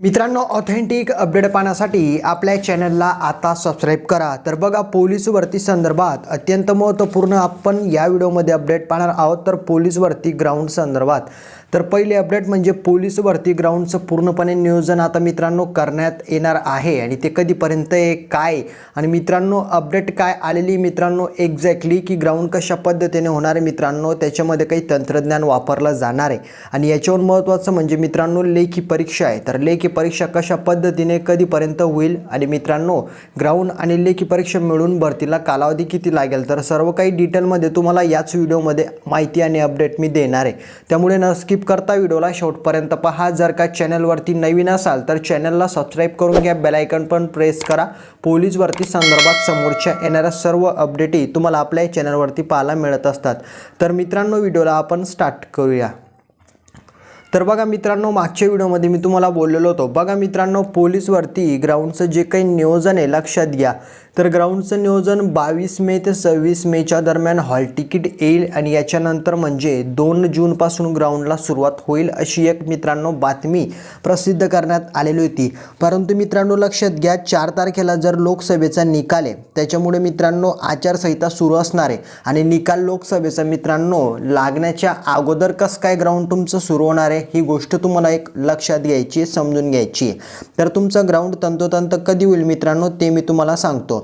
मित्रांनो authentic update पाहण्यासाठी आपल्या चॅनलला आता सबस्क्राईब करा. तर बघा पोलीस भरती संदर्भात अत्यंत महत्त्वपूर्ण आपण या व्हिडिओमध्ये अपडेट पाहणार आहोत. तर पोलीस भरती ग्राउंड संदर्भात. तर पहिले अपडेट म्हणजे पोलीस भरती ग्राउंडचं पूर्णपणे नियोजन आता मित्रांनो करण्यात येणार आहे. आणि ते कधीपर्यंत आहे काय? आणि मित्रांनो अपडेट काय आलेली मित्रांनो एक्झॅक्टली की ग्राउंड कशा पद्धतीने होणार आहे मित्रांनो त्याच्यामध्ये काही तंत्रज्ञान वापरलं जाणार आहे. आणि याच्यावर महत्त्वाचं म्हणजे मित्रांनो लेखी परीक्षा आहे. तर लेखी परीक्षा कशा पद्धतीने कधीपर्यंत होईल? आणि मित्रांनो ग्राउंड आणि लेखी परीक्षा मिळून भरतीला कालावधी किती लागेल? तर सर्व काही डिटेलमध्ये तुम्हाला याच व्हिडिओमध्ये माहिती आणि अपडेट मी देणार आहे. त्यामुळे न स्किप करता व्हिडिओला शेवटपर्यंत पहा. जर का चॅनलवरती नवीन असाल तर चॅनलला सबस्क्राईब करून घ्या. बेलायकन पण प्रेस करा. पोलीस भरती संदर्भात समोरच्या येणाऱ्या सर्व अपडेटही तुम्हाला आपल्या चॅनलवरती पाहायला मिळत असतात. तर मित्रांनो व्हिडिओला आपण स्टार्ट करूया. तर बघा मित्रांनो मागच्या व्हिडिओमध्ये मी तुम्हाला बोललेलो होतो. बघा मित्रांनो पोलीसवरती ग्राउंडचं जे काही नियोजन आहे लक्षात घ्या. तर ग्राउंडचं नियोजन बावीस मे ते सव्वीस मेच्या दरम्यान हॉल तिकीट येईल आणि याच्यानंतर म्हणजे दोन जूनपासून ग्राउंडला सुरुवात होईल अशी एक मित्रांनो बातमी प्रसिद्ध करण्यात आलेली होती. परंतु मित्रांनो लक्षात घ्या चार तारखेला जर लोकसभेचा निकाल आहे त्याच्यामुळे मित्रांनो आचारसंहिता सुरू असणार आहे. आणि निकाल लोकसभेचा मित्रांनो लागण्याच्या अगोदर कसं काय ग्राउंड तुमचं सुरू होणार आहे ही गोष्ट तुम्हाला एक लक्षात घ्यायची आहे, समजून घ्यायची आहे. तर तुमचं ग्राउंड तंतोतंत कधी होईल मित्रांनो ते मी तुम्हाला सांगतो.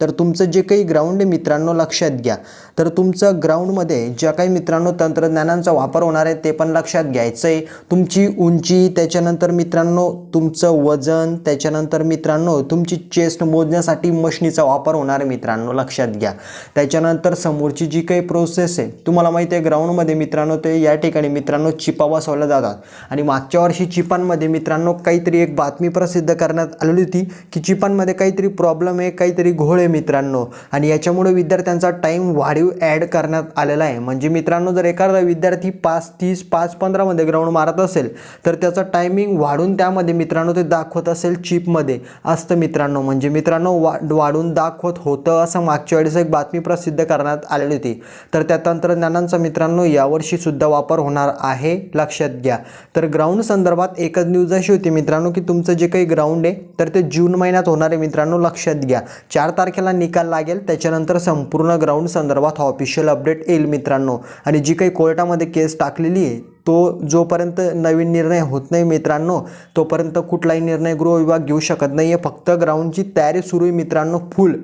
तर तुमचं जे काही ग्राउंड आहे मित्रांनो लक्षात घ्या. तर तुमचं ग्राउंडमध्ये ज्या काही मित्रांनो तंत्रज्ञानांचा वापर होणार आहे ते पण लक्षात घ्यायचं आहे तुमची उंची त्याच्यानंतर मित्रांनो तुमचं वजन त्याच्यानंतर मित्रांनो तुमची चेस्ट मोजण्यासाठी मशनीचा वापर होणार आहे मित्रांनो लक्षात घ्या. त्याच्यानंतर समोरची जी काही प्रोसेस आहे तुम्हाला माहिती आहे ग्राउंडमध्ये मित्रांनो ते या ठिकाणी मित्रांनो चिपा बसवल्या जातात. आणि मागच्या वर्षी चिपांमध्ये मित्रांनो काहीतरी एक बातमी प्रसिद्ध करण्यात आलेली होती की चिपांमध्ये काहीतरी प्रॉब्लेम आहे काहीतरी घोळ आहे मित्रांनो. आणि याच्यामुळे विद्यार्थ्यांचा टाईम वाढीव ॲड करण्यात आलेला आहे. म्हणजे मित्रांनो जर एखादा विद्यार्थी पाच तीस पाच पंधरामध्ये ग्राउंड मारत असेल तर त्याचं टायमिंग वाढून त्यामध्ये मित्रांनो ते दाखवत असेल चिपमध्ये असतं मित्रांनो. म्हणजे मित्रांनो वा वाढून दाखवत होतं असं मागच्या वेळेस एक बातमी प्रसिद्ध करण्यात आलेली होती. तर त्या तंत्रज्ञानांचा मित्रांनो यावर्षीसुद्धा वापर होणार आहे. लक्षात घ्या. तर ग्राउंड संदर्भात एकच न्यूज अशी होती मित्रांनो की तुमचं जे काही ग्राउंड आहे तर ते जून महिन्यात होणार आहे मित्रांनो. लक्षात घ्या. चार तारखे तारखेला निकाल लागेल. त्याच्यानंतर संपूर्ण ग्राउंड संदर्भात ऑफिशियल अपडेट येईल मित्रांनो. आणि जी काही कोर्टामध्ये केस टाकलेली आहे तो जोपर्यंत नवीन निर्णय होत नाही मित्रांनो तोपर्यंत कुठलाही निर्णय गृहविभाग घेऊ शकत नाही आहे फक्त ग्राउंडची तयारी सुरू आहे मित्रांनो फुल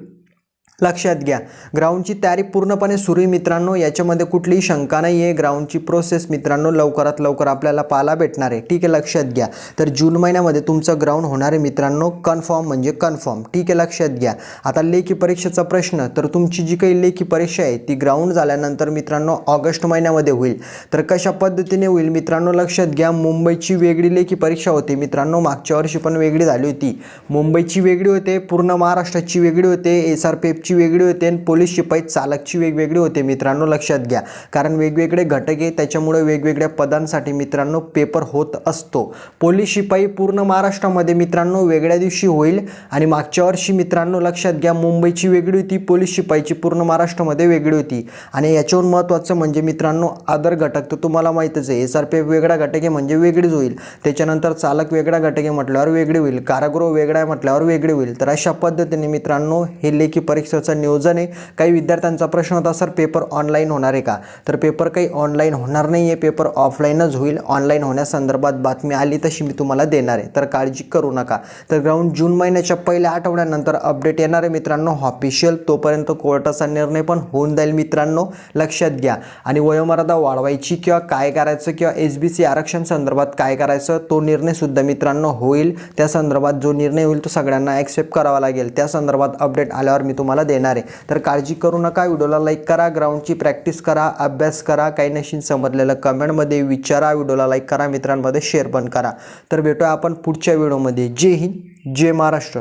लक्षात घ्या. ग्राउंडची तयारी पूर्णपणे सुरू आहे मित्रांनो. याच्यामध्ये कुठलीही शंका नाही आहे ग्राउंडची प्रोसेस मित्रांनो लवकरात लवकर आपल्याला पाहायला भेटणार आहे. ठीक आहे लक्षात घ्या. तर जून महिन्यामध्ये तुमचं ग्राउंड होणार आहे मित्रांनो. कन्फर्म म्हणजे कन्फर्म. ठीक आहे लक्षात घ्या. आता लेखी परीक्षेचा प्रश्न. तर तुमची जी काही लेखी परीक्षा आहे ती ग्राउंड झाल्यानंतर मित्रांनो ऑगस्ट महिन्यामध्ये होईल. तर कशा पद्धतीने होईल मित्रांनो लक्षात घ्या. मुंबईची वेगळी लेखी परीक्षा होती मित्रांनो. मागच्या वर्षी पण वेगळी झाली होती. मुंबईची वेगळी होते. पूर्ण महाराष्ट्राची वेगळी होते. एस आर पी एफची वेगळी होते आणि पोलीस शिपाई चालकची वेगवेगळी होते. मित्रांनो लक्षात घ्या. कारण वेगवेगळे घटक आहे त्याच्यामुळे वेगवेगळ्या पदांसाठी मित्रांनो पेपर होत असतो. पोलीस शिपाई पूर्ण महाराष्ट्रामध्ये मित्रांनो वेगळ्या दिवशी होईल. आणि मागच्या वर्षी मित्रांनो लक्षात घ्या मुंबईची वेगळी होती पोलीस शिपाईची पूर्ण महाराष्ट्रामध्ये वेगळी होती. आणि याच्यावर महत्त्वाचं म्हणजे मित्रांनो आदर घटक तर तुम्हाला माहीतच आहे. एस आर पी एफ वेगळा घटक आहे म्हणजे वेगळीच होईल. त्याच्यानंतर चालक वेगळा घटक आहे म्हटल्यावर वेगळी होईल. कारागृह वेगळा आहे म्हटल्यावर वेगळी होईल. तर अशा पद्धतीने मित्रांनो हे लेखी परीक्षा परीक्षेचं नियोजन आहे. काही विद्यार्थ्यांचा प्रश्न होता सर पेपर ऑनलाईन होणार आहे का? तर पेपर काही ऑनलाईन होणार नाही आहे. पेपर ऑफलाईनच होईल. ऑनलाईन होण्यासंदर्भात बातमी आली तशी मी तुम्हाला देणार आहे. तर काळजी करू नका. तर ग्राउंड जून महिन्याच्या पहिल्या आठवड्यानंतर अपडेट येणार आहे मित्रांनो. ऑफिशियल तोपर्यंत कोर्टाचा निर्णय पण होऊन जाईल मित्रांनो. लक्षात घ्या. आणि वयोमर्यादा वाढवायची किंवा काय करायचं किंवा एस बी सी आरक्षण संदर्भात काय करायचं तो निर्णयसुद्धा मित्रांनो होईल. त्या संदर्भात जो निर्णय होईल तो सगळ्यांना ॲक्सेप्ट करावा लागेल. त्या संदर्भात अपडेट आल्यावर मी तुम्हाला देणार आहे. तर काळजी करू नका व्हिडिओला लाईक करा ग्राउंडची प्रॅक्टिस करा अभ्यास करा काही नशीन समजलेलं कमेंटमध्ये विचारा व्हिडिओला लाईक करा मित्रांमध्ये शेअर पण करा. तर भेटूया आपण पुढच्या व्हिडिओमध्ये जय हिंद जय महाराष्ट्र.